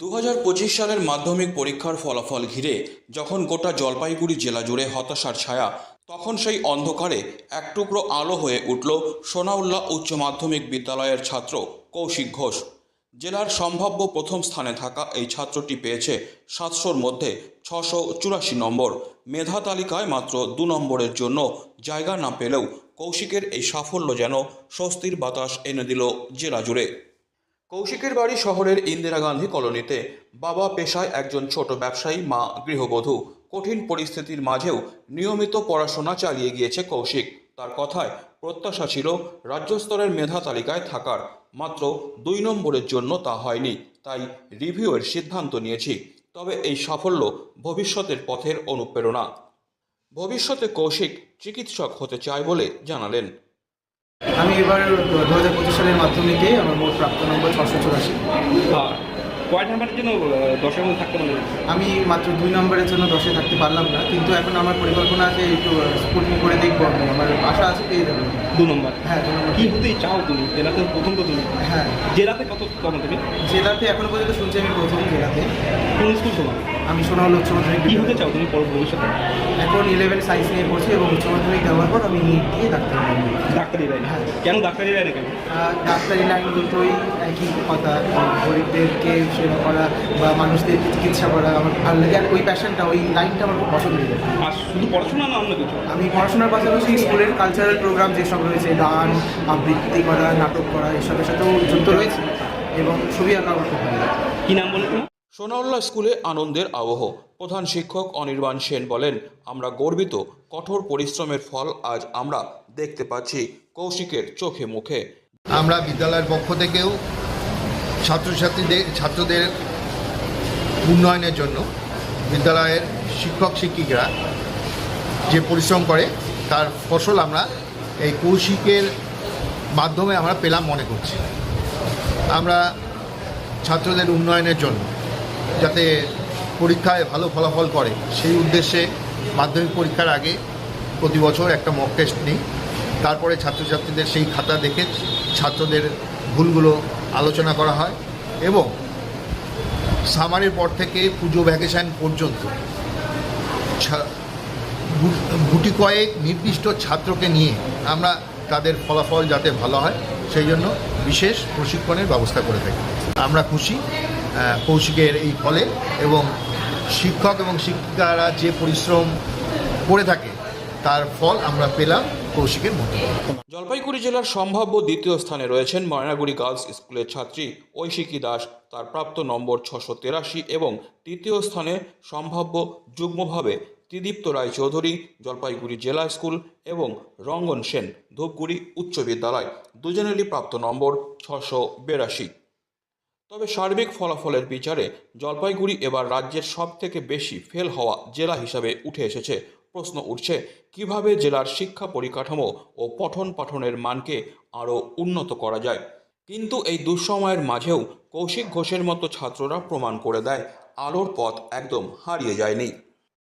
দু হাজার পঁচিশ সালের মাধ্যমিক পরীক্ষার ফলাফল ঘিরে যখন গোটা জলপাইগুড়ি জেলা জুড়ে হতাশার ছায়া, তখন সেই অন্ধকারে এক টুকরো আলো হয়ে উঠল সোনাউল্লাহ উচ্চ মাধ্যমিক বিদ্যালয়ের ছাত্র কৌশিক ঘোষ। জেলার সম্ভাব্য প্রথম স্থানে থাকা এই ছাত্রটি পেয়েছে সাতশোর মধ্যে ছশো চুরাশি নম্বর। মেধা তালিকায় মাত্র দু নম্বরের জন্য জায়গা না পেলেও কৌশিকের এই সাফল্য যেন স্বস্তির বাতাস এনে দিল জেলা জুড়ে। কৌশিকের বাড়ি শহরের ইন্দিরা গান্ধী কলোনিতে বাবা পেশায় একজন ছোট ব্যবসায়ী, মা গৃহবধূ। কঠিন পরিস্থিতির মাঝেও নিয়মিত পড়াশোনা চালিয়ে গিয়েছে কৌশিক। তার কথায় প্রত্যাশা ছিল রাজ্য স্তরের মেধা তালিকায় থাকার। মাত্র দুই নম্বরের জন্য তা হয়নি, তাই রিভিউয়ের সিদ্ধান্ত নিয়েছি। তবে এই সাফল্য ভবিষ্যতের পথের অনুপ্রেরণা। ভবিষ্যতে কৌশিক চিকিৎসক হতে চায় বলে জানালেন। আমি এবার দু হাজার পঁচিশ সালের মাধ্যমিকে আমার মোট প্রাপ্ত নম্বর ছশো চুরাশি। কয় নাম্বারের জন্য দশের মধ্যে থাকতে পারলেন আমি মাত্র দুই নম্বরের জন্য দশে থাকতে পারলাম না কিন্তু এখন আমার পরিকল্পনা আছে একটু স্কুটিং করে দেখব আমি। আমার আশা আছে পেয়ে যাব। দু নম্বর? হ্যাঁ দু নম্বর। কি হতে চাও তুমি? জেলাতে প্রথম তো তুমি? হ্যাঁ। জেলাতে কত কম তুমি? জেলাতে এখনও পর্যন্ত শুনছি আমি প্রথম জেলাতে। কোন স্কুল তোমার আমি শোনা হলো উচ্চ মাধ্যমিক কি হতে চাও তুমি পর ভবিষ্যতে? এখন ইলেভেন সায়েন্স নিয়ে পড়ছি এবং উচ্চ মাধ্যমিক দেওয়ার পর আমি নিট দিয়ে ডাক্তার। ডাক্তারি লাইন। কেন ডাক্তারি লাইনে কেন? ডাক্তারি লাইন দুটোই একই কথা গরিবদেরকে সেবা করা বা মানুষদের চিকিৎসা করা আমার ভালো লাগে। আর ওই প্যাশনটা ওই লাইনটা আমার খুব পছন্দের আর শুধু পড়াশোনা না অন্য কিছু? আমি পড়াশোনার পাশাপাশি স্কুলের কালচারাল প্রোগ্রাম যেসব রয়েছে গান আবৃত্তি করা নাটক করা এসবের সাথেও যুক্ত রয়েছে এবং ছবি আঁকা আমার খুব ভালো লাগে। কি নাম বলে তুমি সোনাউল্লাহ স্কুলে আনন্দের আবহ। প্রধান শিক্ষক অনির্বাণ সেন বলেন, আমরা গর্বিত, কঠোর পরিশ্রমের ফল আজ আমরা দেখতে পাচ্ছি কৌশিকের চোখে মুখে। আমরা বিদ্যালয়ের পক্ষ থেকেও ছাত্রছাত্রীদের, ছাত্রদের উন্নয়নের জন্য বিদ্যালয়ের শিক্ষক, শিক্ষিকারা যে পরিশ্রম করে, তার ফসল আমরা এই কৌশিকের মাধ্যমে আমরা পেলাম মনে করছি। আমরা ছাত্রদের উন্নয়নের জন্য যাতে পরীক্ষায় ভালো ফলাফল করে। সেই উদ্দেশ্যে মাধ্যমিক পরীক্ষার আগে প্রতি বছর একটা মক টেস্ট নিই। তারপরে ছাত্রছাত্রীদের সেই খাতা দেখে ছাত্রদের ভুলগুলো আলোচনা করা হয় এবং সামারের পর থেকে পুজো ভ্যাকেশন পর্যন্ত গুটি কয়েক নির্দিষ্ট ছাত্রকে নিয়ে আমরা তাদের ফলাফল যাতে ভালো হয়, সেই জন্য বিশেষ প্রশিক্ষণের ব্যবস্থা করে থাকি। আমরা খুশি। কৌশিকের এই ফলে এবং শিক্ষক এবং শিক্ষিকারা যে পরিশ্রম করে থাকে, তার ফল আমরা পেলাম কৌশিকের মতো জলপাইগুড়ি জেলার সম্ভাব্য দ্বিতীয় স্থানে রয়েছেন ময়নাগুড়ি গার্লস স্কুলের ছাত্রী ঐশিকী দাস। তার প্রাপ্ত নম্বর ছশো তেরাশি এবং তৃতীয় স্থানে সম্ভাব্য যুগ্মভাবে ত্রিদীপ্ত রায় চৌধুরী জলপাইগুড়ি জেলা স্কুল এবং রঙ্গন সেন ধূপগুড়ি উচ্চ বিদ্যালয়। দুজনেরই প্রাপ্ত নম্বর ছশো বিরাশি। তবে সার্বিক ফলাফলের বিচারে জলপাইগুড়ি এবার রাজ্যের সব থেকে বেশি ফেল হওয়া জেলা হিসাবে উঠে এসেছে। প্রশ্ন উঠছে, কীভাবে জেলার শিক্ষা পরিকাঠামো ও পঠন পাঠনের মানকে আরও উন্নত করা যায়? কিন্তু এই দুঃসময়ের মাঝেও কৌশিক ঘোষের মতো ছাত্ররা প্রমাণ করে দেয়, আলোর পথ একদম হারিয়ে যায়নি।